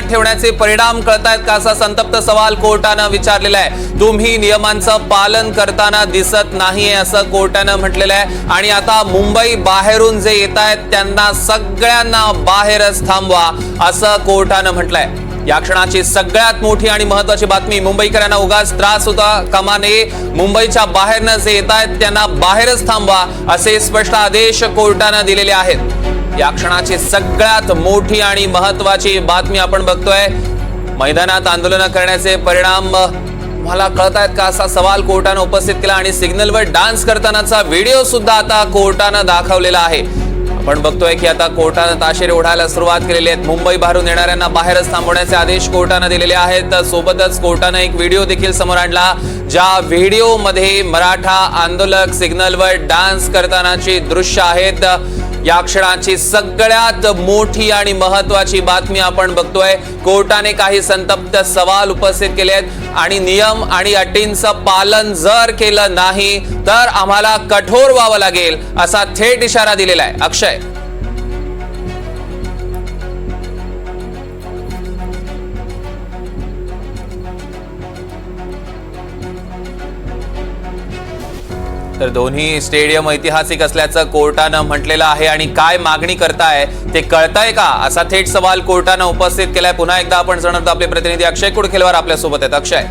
ठेवण्याचे परिणाम कळतायत का असा संतप्त सवाल कोर्टानं विचारलेला आहे. तुम्ही नियमांचं पालन करताना दिसत नाहीये असं कोर्टानं म्हटलेलं आहे. आणि आता मुंबई बाहेरून जे येत आहेत त्यांना सगळ्यांना बाहेरच थांबवा असं कोर्टानं म्हटलंय. या क्षणाची सगळ्यात मोठी आणि महत्वाची बातमी मुंबईकरांना उगाच त्रास होता कामा नये. मुंबईच्या बाहेरनं जे येत आहेत त्यांना बाहेरच थांबवा असे स्पष्ट आदेश कोर्टानं दिलेले आहेत. या क्षणाची सगळ्यात मोठी आणि महत्वाची बातमी आपण बघतोय. मैदानात आंदोलन करण्याचे परिणाम मला कळत आहेत का असा सवाल कोर्टानं उपस्थित केला आणि सिग्नलवर डान्स करतानाचा व्हिडिओ सुद्धा आता कोर्टानं दाखवलेला आहे. आपण बघतोय की आता कोर्टानं ताशेरे ओढायला सुरुवात केलेली आहेत. मुंबई बाहेरून येणाऱ्यांना बाहेरच थांबवण्याचे आदेश कोर्टानं दिलेले आहेत. सोबतच कोर्टानं एक व्हिडिओ देखील समोर आणला ज्या व्हिडिओमध्ये मराठा आंदोलक सिग्नलवर डान्स करतानाची दृश्य आहेत. या क्षणाची सगळ्यात मोठी आणि महत्वाची बातमी आपण बघतोय. कोर्टाने काही संतप्त सवाल उपस्थित केले आहेत आणि नियम आणि अटींचं पालन जर केलं नाही तर आम्हाला कठोर व्हावं लागेल असा थेट इशारा दिलेला आहे. अक्षय. तर दोन्ही स्टेडियम ऐतिहासिक असल्याचं कोर्टानं म्हटलेलं आहे. आणि काय मागणी करताय ते कळताय का? असा थेट सवाल कोर्टानं उपस्थित केलाय. पुन्हा एकदा आपण जाणवतो आपले प्रतिनिधी अक्षय कुडखेलवार आपल्यासोबत आहेत. अक्षय.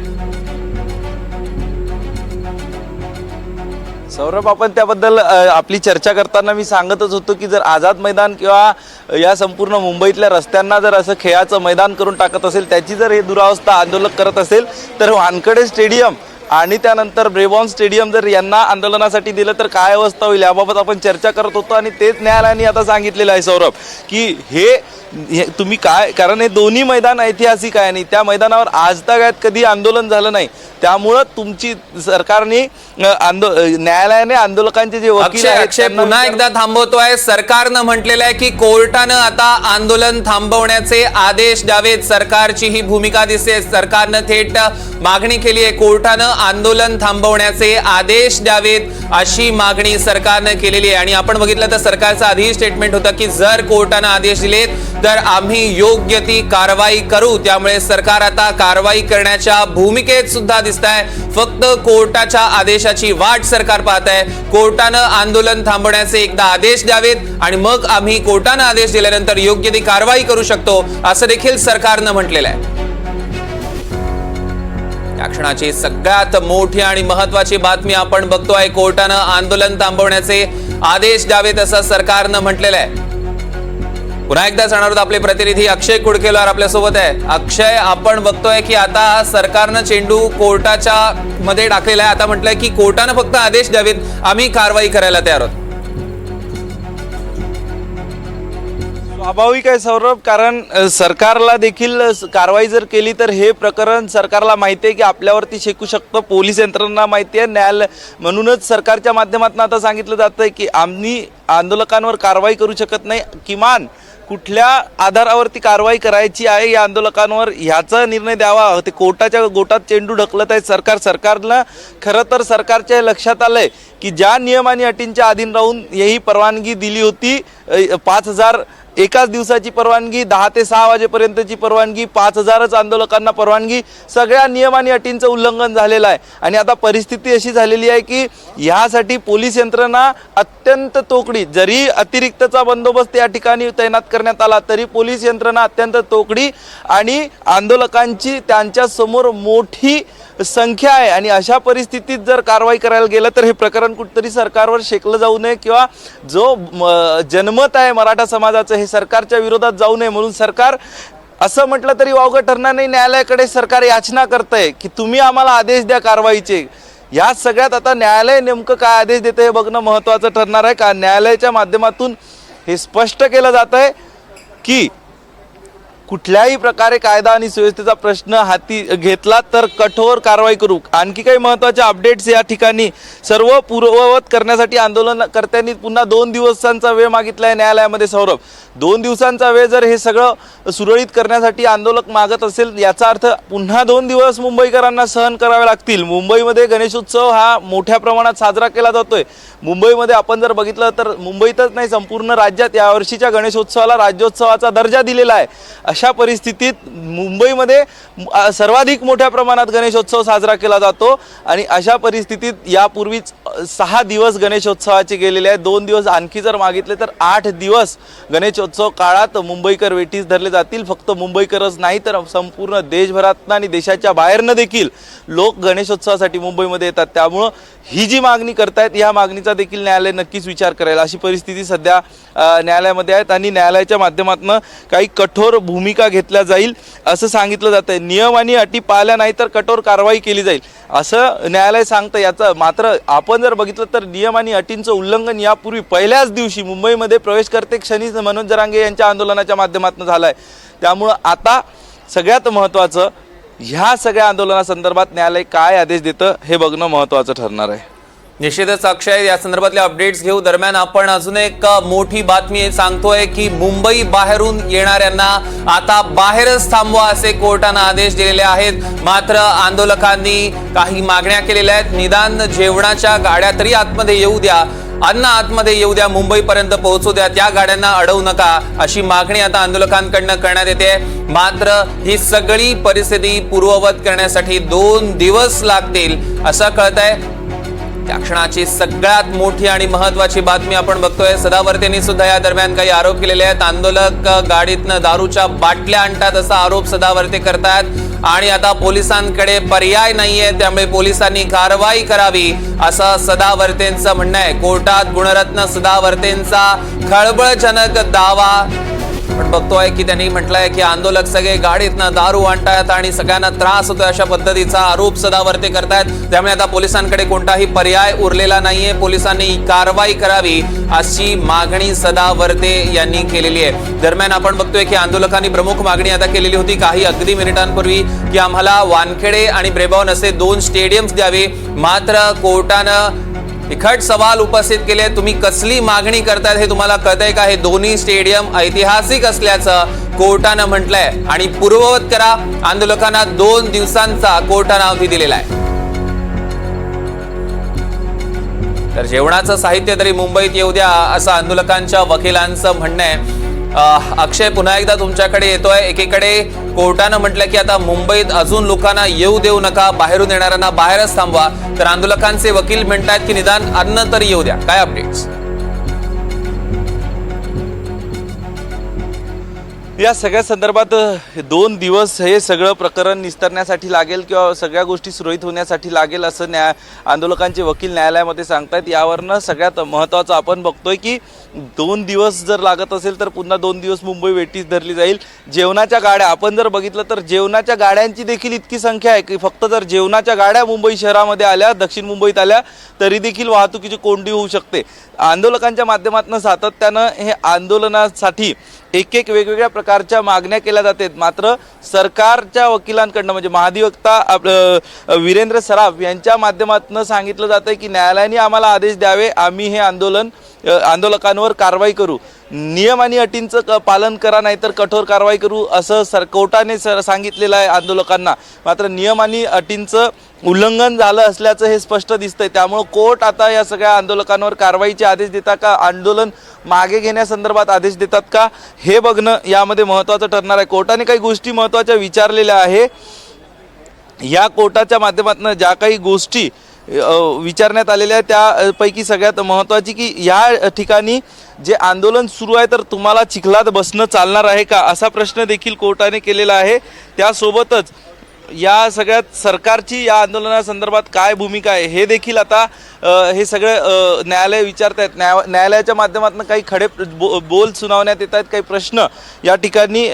सौरभ आपण त्याबद्दल आपली चर्चा करताना मी सांगतच होतो की जर आझाद मैदान किंवा या संपूर्ण मुंबईतल्या रस्त्यांना जर असं खेळाचं मैदान करून टाकत असेल त्याची जर हे दुरावस्था आंदोलक करत असेल तर वानखडे स्टेडियम आणि त्यानंतर ब्रेबॉन स्टेडियम जर यांना आंदोलनासाठी दिलं तर काय अवस्था होईल याबाबत आपण चर्चा करत होतो आणि तेच न्यायालयाने आता सांगितलेलं आहे सौरभ की हे तुम्ही काय कारण हे दोन्ही मैदान ऐतिहासिक आहे आणि त्या मैदानावर आज तगायत कधी आंदोलन झालं नाही. त्यामुळं तुमची सरकारने आंदो न्यायालयाने आंदोलकांचे जे वकील अक्षय त्यांना पुन्हा एकदा थांबवतोय सरकारनं म्हटलेलं आहे की कोर्टानं आता आंदोलन थांबवण्याचे आदेश द्यावेत. सरकारची ही भूमिका दिसते सरकारनं थेट मागणी केली आहे. कोर्टानं आंदोलन थांबवण्याचे आदेश द्यावेत अशी मागणी सरकारनं केलेली आहे. आणि आपण बघितलं तर सरकारचं आधी स्टेटमेंट होतं की जर कोर्टानं आदेश दिलेत तर आम्ही योग्य ती कारवाई करू. त्यामुळे सरकार आता कारवाई करण्याच्या भूमिकेत सुद्धा दिसत आहे फक्त कोर्टाच्या आदेशाची वाट सरकार पाहत आहे कोर्टानं आंदोलन थांबवण्याचे एकदा आदेश द्यावेत आणि मग आम्ही कोर्टानं आदेश दिल्यानंतर योग्य ती कारवाई करू शकतो असं देखील सरकारनं म्हटलेलं आहे. या क्षणाची सगळ्यात मोठी आणि महत्वाची बातमी आपण बघतोय. कोर्टानं आंदोलन थांबवण्याचे आदेश द्यावेत असं सरकारनं म्हटलेलं आहे. पुन्हा एकदा जाणार आहोत आपले प्रतिनिधी. अक्षय कुडकेलवार आपल्यासोबत आहे. अक्षय आपण बघतोय की आता सरकारनं चेंडू कोर्टाच्या मध्ये टाकलेला आहे. आता म्हटलंय की कोर्टानं फक्त आदेश द्यावेत. आम्ही कारवाई करायला तयार आहोत. स्वाभाविक आहे सौरभ? कारण अ, सरकारला देखील स- कारवाई जर केली तर हे प्रकरण सरकारला माहिती आहे की आपल्यावरती शेकू शकतं. पोलीस यंत्रणा माहिती आहे. न्यायालय म्हणूनच सरकारच्या माध्यमातून आता सांगितलं जातं आहे की आम्ही आंदोलकांवर कारवाई करू शकत नाही. किमान कुठल्या आधारावरती कारवाई करायची आहे या आंदोलकांवर ह्याचा निर्णय द्यावा. ते कोर्टाच्या गोटात चेंडू ढकलत आहे सरकार सरकारला खरं तर सरकारच्या लक्षात आलं आहे की ज्या नियम आणि अटींच्या अधीन राहून ही परवानगी दिली होती पाच हजार एकाच दिवसाची परवानगी दहा ते सहा वाजेपर्यंतची परवानगी पाच हजारच आंदोलकांना परवानगी सगळ्या नियम आणि अटींचं उल्लंघन झालेलं आहे. आणि आता परिस्थिती अशी झालेली आहे की ह्यासाठी पोलीस यंत्रणा अत्यंत तोकडी जरी अतिरिक्तचा बंदोबस्त या ठिकाणी तैनात करण्यात आला तरी पोलीस यंत्रणा अत्यंत तोकडी आणि आंदोलकांची त्यांच्यासमोर मोठी संख्या आहे. आणि अशा परिस्थितीत जर कारवाई करायला गेलं तर हे प्रकरण कुठतरी सरकारवर शेकलं जाऊ नये किंवा जो जन्म जनमत आहे मराठा समाजाचं हे सरकारच्या विरोधात जाऊ नये म्हणून सरकार असं म्हटलं तरी वावगं ठरणार नाही. न्यायालयाकडे सरकार याचना करतंय की तुम्ही आम्हाला आदेश द्या कारवाईचे. या सगळ्यात आता न्यायालय नेमकं काय आदेश देतं हे बघणं महत्त्वाचं ठरणार आहे. का न्यायालयाच्या माध्यमातून हे स्पष्ट केलं जात आहे की कुठल्याही प्रकारे कायदा आणि सुव्यवस्थेचा प्रश्न हाती घेतला तर कठोर कारवाई करू. आणखी काही महत्त्वाचे अपडेट्स या ठिकाणी सर्व पूर्ववत करण्यासाठी आंदोलनकर्त्यांनी पुन्हा दोन दिवसांचा वेळ मागितला आहे न्यायालयामध्ये सौरभ. दोन दिवसांचा वेळ जर हे सगळं सुरळीत करण्यासाठी आंदोलक मागत असेल याचा अर्थ पुन्हा दोन दिवस मुंबईकरांना सहन करावे लागतील. मुंबईमध्ये गणेशोत्सव हा मोठ्या प्रमाणात साजरा केला जातोय. मुंबईमध्ये आपण जर बघितलं तर मुंबईतच नाही संपूर्ण राज्यात यावर्षीच्या गणेशोत्सवाला राज्योत्सवाचा दर्जा दिलेला आहे. अशा अशा परिस्थितीत मुंबईमध्ये सर्वाधिक मोठ्या प्रमाणात गणेशोत्सव साजरा केला जातो आणि अशा परिस्थितीत यापूर्वीच सहा दिवस गणेशोत्सवाचे गेलेले आहेत. दोन दिवस आणखी जर मागितले तर आठ दिवस गणेशोत्सव काळात मुंबईकर वेटीस धरले जातील. फक्त मुंबईकरच नाही तर संपूर्ण देशभरातनं आणि देशाच्या बाहेरनं देखील लोक गणेशोत्सवासाठी मुंबईमध्ये येतात. त्यामुळं ही जी मागणी करतायत या मागणीचा देखील न्यायालय नक्कीच विचार करेल. अशी परिस्थिती सध्या न्यायालयामध्ये आहेत आणि न्यायालयाच्या माध्यमातून काही कठोर भूमी भूमिका घेतल्या जाईल असं सांगितलं जातं आहे. नियम आणि अटी पाळल्या नाही तर कठोर कारवाई केली जाईल. असं न्यायालय सांगतं याचं मात्र आपण जर बघितलं तर नियम आणि अटींचं उल्लंघन यापूर्वी पहिल्याच दिवशी मुंबईमध्ये प्रवेश करते क्षणी मनोज जरांगे यांच्या आंदोलनाच्या माध्यमातून झालं आहे. त्यामुळं आता सगळ्यात महत्त्वाचं ह्या सगळ्या आंदोलनासंदर्भात न्यायालय काय आदेश देतं हे बघणं महत्त्वाचं ठरणार आहे. निश्चितच अक्षय या संदर्भातले अपडेट्स घेऊ. दरम्यान आपण अजून एक मोठी बातमी सांगतोय की मुंबई बाहेरून येणाऱ्यांना आता बाहेरच थांबवा असे कोर्टानं आदेश दिलेले आहेत. मात्र आंदोलकांनी काही मागण्या केलेल्या आहेत. निदान जेवणाच्या गाड्या तरी आतमध्ये येऊ द्या. अन्न आतमध्ये येऊ द्या. मुंबईपर्यंत पोहोचू द्या. त्या गाड्यांना अडवू नका अशी मागणी आता आंदोलकांकडनं करण्यात येते. मात्र ही सगळी परिस्थिती पूर्ववत करण्यासाठी दोन दिवस लागतील असं कळत आहे त्या क्षणाची सगळ्यात मोठी आणि महत्वाची बातमी आपण बघतोय. सदावर्तेंनी सुद्धा या दरम्यान काही आरोप केलेले आहेत. आंदोलक गाडीतनं दारूच्या बाटल्या आणतात असा आरोप सदावर्ते करतायत. आणि आता पोलिसांकडे पर्याय नाहीये त्यामुळे पोलिसांनी कारवाई करावी असं सदावर्तेंचं म्हणणं आहे. कोर्टात गुणरत्न सदावर्तेंचा खळबळजनक दावा पण बघतोय की त्यांनी म्हटलंय की आंदोलक सगळे गाडीतनं दारू आणतायत आणि सगळ्यांना त्रास होतोय अशा पद्धतीचा आरोप सदावर्ते करतायत. त्यामुळे आता पोलिसांकडे कोणताही पर्याय उरलेला नाहीये. पोलिसांनी कारवाई करावी अशी मागणी सदावर्ते यांनी केलेली आहे. दरम्यान आपण बघतोय की आंदोलकांनी प्रमुख मागणी आता केलेली होती काही अगदी मिनिटांपूर्वी की आम्हाला वानखेडे आणि ब्रेबॉन असे दोन स्टेडियम्स द्यावे. मात्र कोर्टानं तिखट सवाल उपस्थित केले. तुम्ही कसली मागणी करतायत हे तुम्हाला कळतंय का? हे दोन्ही स्टेडियम ऐतिहासिक असल्याचं कोर्टानं म्हटलंय. आणि पूर्ववत करा आंदोलकांना दोन दिवसांचा कोर्टानं अवधी दिलेला आहे. तर जेवणाचं साहित्य तरी मुंबईत येऊ द्या असं आंदोलकांच्या वकिलांचं म्हणणं आहे. अक्षय पुन्हा एकदा तुमच्याकडे येतोय. एकीकडे कोर्टानं म्हटलं की आता मुंबईत अजून लोकांना येऊ देऊ नका बाहेरून येणाऱ्यांना बाहेरच थांबवा. तर आंदोलकांचे वकील म्हणतात की निदान अन्न तरी येऊ द्या. काय अपडेट्स या सगळ्या संदर्भात दोन दिवस हे सगळं प्रकरण निस्तरण्यासाठी लागेल किंवा सगळ्या गोष्टी सुरळीत होण्यासाठी लागेल असं न्याय आंदोलकांचे वकील न्यायालयामध्ये सांगतायत. यावरनं सगळ्यात महत्त्वाचं आपण बघतोय की दोन दिवस जर लागत असेल तर पुन्हा दोन दिवस मुंबई वेटीस धरली जाईल. जेवणाच्या गाड्या आपण जर बघितलं तर जेवणाच्या गाड्यांची देखील इतकी संख्या आहे की फक्त जर जेवणाच्या गाड्या मुंबई शहरामध्ये आल्या दक्षिण मुंबईत आल्या तरी देखील वाहतुकीची कोंडी होऊ शकते. आंदोलकांच्या माध्यमातून सातत्यानं हे आंदोलनासाठी एक एक वेगवेगळ्या प्रकारच्या मागण्या केल्या जातात. मात्र सरकारच्या वकिलांकडनं म्हणजे महाधिवक्ता आपलं वीरेंद्र सराफ यांच्या माध्यमातून सांगितलं जातं की न्यायालयाने आम्हाला आदेश द्यावे आम्ही हे आंदोलन आंदोलकांवर कारवाई करू. नियम आणि अटींचं क पालन करा नाहीतर कठोर कारवाई करू असं सर कोर्टाने सर सांगितलेलं आहे आंदोलकांना. मात्र नियम आणि अटींचं उल्लंघन झालं असल्याचं हे स्पष्ट दिसतंय. त्यामुळं कोर्ट आता या सगळ्या आंदोलकांवर कारवाईचे आदेश देता का? आंदोलन मागे घेण्यासंदर्भात आदेश देतात का? हे बघणं यामध्ये महत्त्वाचं ठरणार आहे. कोर्टाने काही गोष्टी महत्त्वाच्या विचारलेल्या आहे. या कोर्टाच्या माध्यमातून ज्या काही गोष्टी विचारण्यात आलेल्या आहेत त्यापैकी सगळ्यात महत्त्वाची की या ठिकाणी जे आंदोलन सुरू आहे तर तुम्हाला चिखलात बसणं चालणार आहे का? असा प्रश्न देखील कोर्टाने केलेला आहे. त्यासोबतच या सगळ्यात सरकारची या आंदोलनासंदर्भात काय भूमिका आहे? हे देखील आता हे सगळे न्यायालय विचारत आहेत न्याया न्यायालयाच्या माध्यमातून काही खडे बो बोल सुनावण्यात येत आहेत काही प्रश्न या ठिकाणी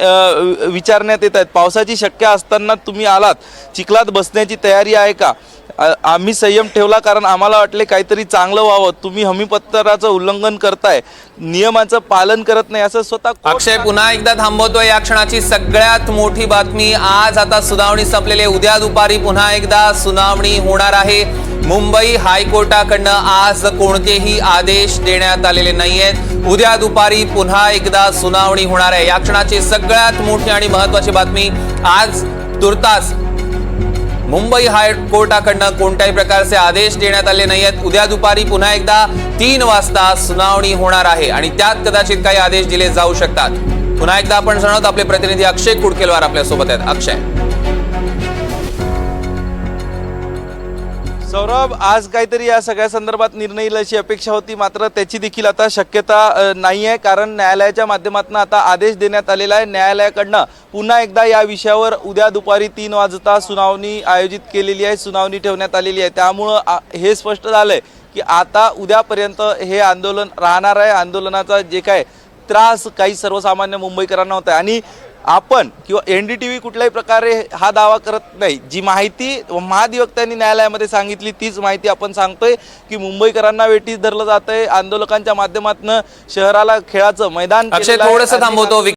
विचारण्यात येत आहेत पावसाची शक्य असताना तुम्ही आलात. चिखलात बसण्याची तयारी आहे का? आम्ही संयम ठेवला कारण आम्हाला वाटले काहीतरी चांगलं व्हावं. तुम्ही हमीपत्राचं उल्लंघन करताय. नियमाचं पालन करत नाही असं स्वतः अक्षय पुन्हा एकदा थांबवतोय या क्षणाची सगळ्यात मोठी बातमी. आज आता सुनावणी संपलेली आहे. उद्या दुपारी पुन्हा एकदा सुनावणी होणार आहे. मुंबई हायकोर्टाकडनं आज कोणतेही आदेश देण्यात आलेले नाहीयेत उद्या दुपारी पुन्हा एकदा सुनावणी होणार आहे. या क्षणाची सगळ्यात मोठी आणि महत्वाची बातमी आज तुर्तास मुंबई हायकोर्टाकडनं कोणत्याही प्रकारचे आदेश देण्यात आले नाही आहेत उद्या दुपारी पुन्हा एकदा तीन वाजता सुनावणी होणार आहे आणि त्यात कदाचित काही आदेश दिले जाऊ शकतात. पुन्हा एकदा आपण जाणवत आपले प्रतिनिधी अक्षय कुडकेलवार आपल्यासोबत आहेत. अक्षय. सौरभ आज काहीतरी या सगळ्या संदर्भात निर्णय येईल अशी अपेक्षा होती मात्र त्याची देखील आता शक्यता नाही आहे कारण न्यायालयाच्या माध्यमातून आता आदेश देण्यात आलेला आहे. न्यायालयाकडनं पुन्हा एकदा या विषयावर उद्या दुपारी तीन वाजता सुनावणी आयोजित केलेली आहे सुनावणी ठेवण्यात आलेली आहे. त्यामुळं हे स्पष्ट झालंय की आता उद्यापर्यंत हे आंदोलन राहणार आहे. आंदोलनाचा जे काय त्रास काही सर्वसामान्य मुंबईकरांना होत आहे आणि आपण किंवा एन डी टी व्ही कुठल्याही प्रकारे हा दावा करत नाही. जी माहिती महाधिवक्त्यांनी न्यायालयामध्ये सांगितली तीच माहिती आपण सांगतोय की मुंबईकरांना वेटीस धरलं जात आहे आंदोलकांच्या माध्यमातून शहराला खेळाचं मैदान अक्षय थोडंसं थांबवतो.